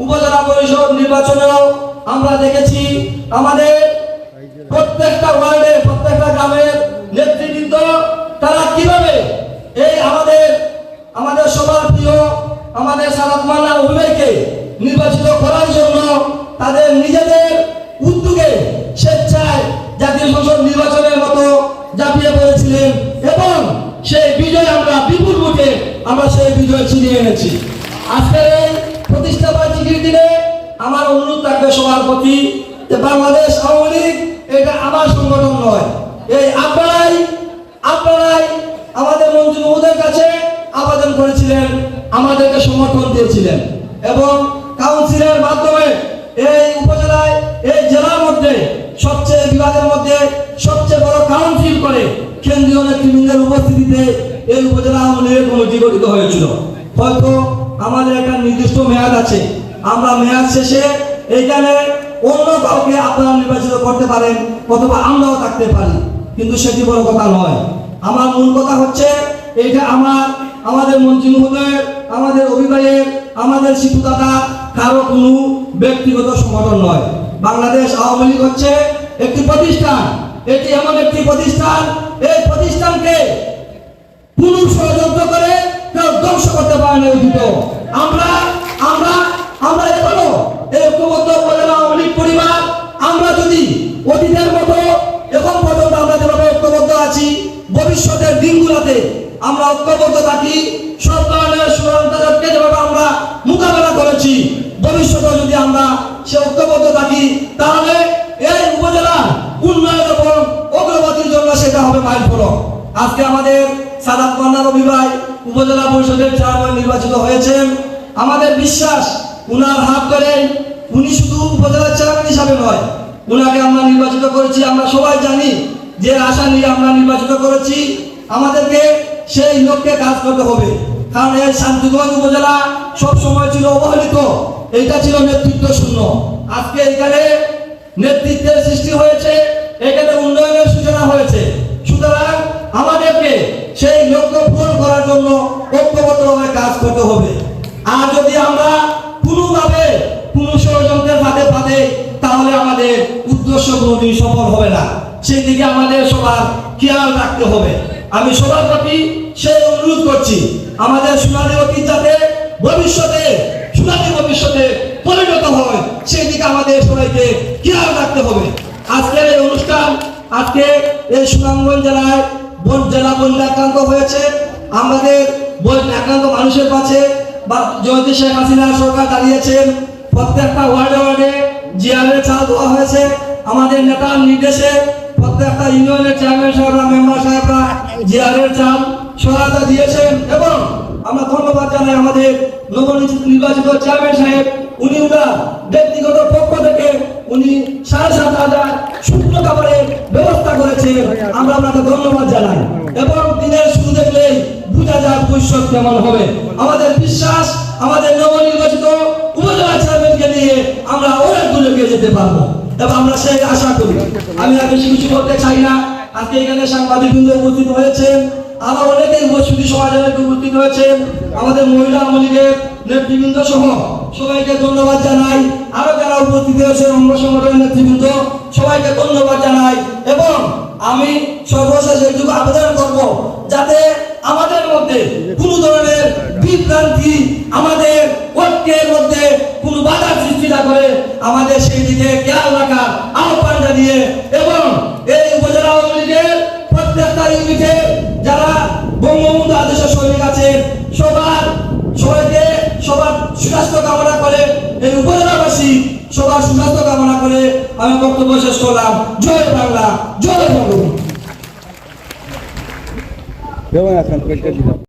উপজেলা পরিষদ আমাদের প্রত্যেকটা প্রত্যেকটা গ্রামের তারা কীভাবে এই আমাদের আমাদের নির্বাচিত করার জন্য তাদের নিজেদের ছিনিয়ে এনেছি। আজকের এই প্রতিষ্ঠা বার্ষিকীর দিনে আমার অনুরোধ থাকবে সবার প্রতি যে বাংলাদেশ আওয়ামী লীগ এটা আমার সংগঠন নয়। এই আপনারাই আপনারাই আমাদের মন্ত্রী মহোদয়ের কাছে আবেদন করেছিলেন, আমাদেরকে সমর্থন দিয়েছিলেন এবং কাউন্সিলের মাধ্যমে এই উপজেলায়, এই জেলার মধ্যে সবচেয়ে বিভাগের মধ্যে সবচেয়ে বড় কাউন্সিল করে কেন্দ্রীয় নেতৃবৃন্দের উপস্থিতিতে এই উপজেলা লীগের কমিটি গঠিত হয়েছিল। হয়তো আমাদের একটা নির্দিষ্ট মেয়াদ আছে। আমরা মেয়াদ শেষে এইখানে অন্য কাউকে আপনারা নির্বাচিত করতে পারেন অথবা আমরাও থাকতে পারি। কিন্তু সেটি বড় কথা নয়। আমার মূল কথা হচ্ছে এটা আমার, আমাদের মন্ত্রী মহোদয়ের, আমাদের অভিভাবকের, আমাদের শিশুদাতা কারও কোনো ব্যক্তিগত সংগঠন নয়। বাংলাদেশ আওয়ামী লীগ হচ্ছে একটি প্রতিষ্ঠান। এটি এমন একটি প্রতিষ্ঠান। এই প্রতিষ্ঠানকে পুরুষ ষড়যন্ত্র করে কেউ ধ্বংস করতে পারে না অতীত আমরা আমরা আমরা এখনও ঐক্যবদ্ধ উপজেলা লীগ পরিবার, আমরা যদি অতীতের মতো এখন পর্যন্ত আমরা যেভাবে ঐক্যবদ্ধ আছি, ভবিষ্যতের দিনগুলোতে আমরা ঐক্যবদ্ধ থাকি, সব ষড়যন্ত্রকে যেভাবে আমরা মোকাবেলা করেছি ভবিষ্যতে যদি আমরা সে ঐক্যবদ্ধ থাকি, তাহলে এই উপজেলা উন্নয়ন এবং অগ্রগতির জন্য সেটা হবে মাইল ফলক আজকে আমাদের সাদাত মান্না রবি ভাই, উপজেলা পরিষদের চেয়ারম্যান নির্বাচিত হয়েছেন। আমাদের বিশ্বাস, উনার হাত ধরে উনি শুধু উপজেলার চেয়ারম্যান হিসাবে নয়, উনাকে আমরা নির্বাচিত করেছি। আমরা সবাই জানি যে আশা নিয়ে আমরা নির্বাচিত করেছি। আমাদেরকে সেই লক্ষ্যে কাজ করতে হবে। কারণ এই শান্তিগঞ্জ উপজেলা সব সময় ছিল অবহেলিত। এইটা ছিল নেতৃত্ব শূন্য। আজকে এখানে নেতৃত্বের সৃষ্টি হয়েছে, এখানে উন্নয়নের সূচনা হয়েছে। সুতরাং করার জন্য ঐক্যবদ্ধভাবে কাজ করতে হবে। আর যদি আমরা কোনোভাবে কোনো ষড়যন্ত্রের ফাঁদে ফাঁদে, তাহলে আমাদের উদ্দেশ্য কোনোদিন সফল হবে না। সেই দিকে আমাদের সবার খেয়াল রাখতে হবে। আমি সবার প্রতি সেই অনুরোধ করছি, আমাদের সোনালী অতীত যাতে ভবিষ্যতে, সোনালী ভবিষ্যতে পরিণত হয়, সেই দিকে আমাদের সবাইকে খেয়াল রাখতে হবে। আজকের এই অনুষ্ঠান, আজকে এই সুনামগঞ্জ জেলায় জেলা বন্যা আক্রান্ত হয়েছে। আমাদের বন্যা আক্রান্ত মানুষের কাছে বা জয়ন্তী শেখ হাসিনা সরকার দাঁড়িয়েছেন। প্রত্যেকটা ওয়ার্ডে ওয়ার্ডে জিয়ারের চাল দেওয়া হয়েছে। আমাদের নেতার নির্দেশে প্রত্যেকটা ইউনিয়নের চেয়ারম্যান সাহেবরা মেম্বার সাহেবরা জিয়ারের চাল সহায়তা দিয়েছেন এবং আমরা ধন্যবাদ জানাই আমাদের নবনির্বাচিত চেয়ারম্যান সাহেব। উনি উনার ব্যক্তিগত পক্ষ থেকে উনি সাড়ে সাত হাজার শুকনো খাবারের ব্যবস্থা করেছে আমরা আপনাকে ধন্যবাদ জানাই। এবং ভবিষ্যৎ কেমন হবে? আমাদের বিশ্বাস, আমাদের নবনির্বাচিত উপজেলা চেয়ারম্যানকে নিয়ে আমরা অনেক দূরে এগিয়ে যেতে পারব। এবং আমরা সেই আশা করি। আমি আর বেশি কিছু বলতে চাই না। আজকে এখানে সাংবাদিক বৃন্দ উপস্থিত হয়েছেন। আরও অনেকেই উপস্থিতি সমাজের উপস্থিত হয়েছেন। আমাদের মহিলা আওয়ামী লীগের নেতৃবৃন্দ সহ সবাইকে ধন্যবাদ জানাই। আরও যারা উপস্থিত হয়েছেন অঙ্গ সংগঠনের নেতৃবৃন্দ, সবাইকে ধন্যবাদ জানাই। এবং আমি সর্বশেষ এইটুকু আবেদন করব, যাতে আমাদের মধ্যে কোনো ধরনের বিভ্রান্তি, আমাদের ঐক্যের মধ্যে কোনো বাধা সৃষ্টি না করে আমাদের সেই দিকে খেয়াল রাখার আহ্বান জানিয়ে এবং এই উপজেলা আওয়ামী প্রত্যেকটা ইউনিটে যারা বঙ্গবন্ধু আদেশ সৈনিক আছেন সবার সবাইকে সবার সুস্বাস্থ্য কামনা করে, এই উপজেলাবাসী সবার সুস্বাস্থ্য কামনা করে আমি বক্তব্য শেষ করলাম। জয় বাংলা, জয় বঙ্গবন্ধু। কেমন আছেন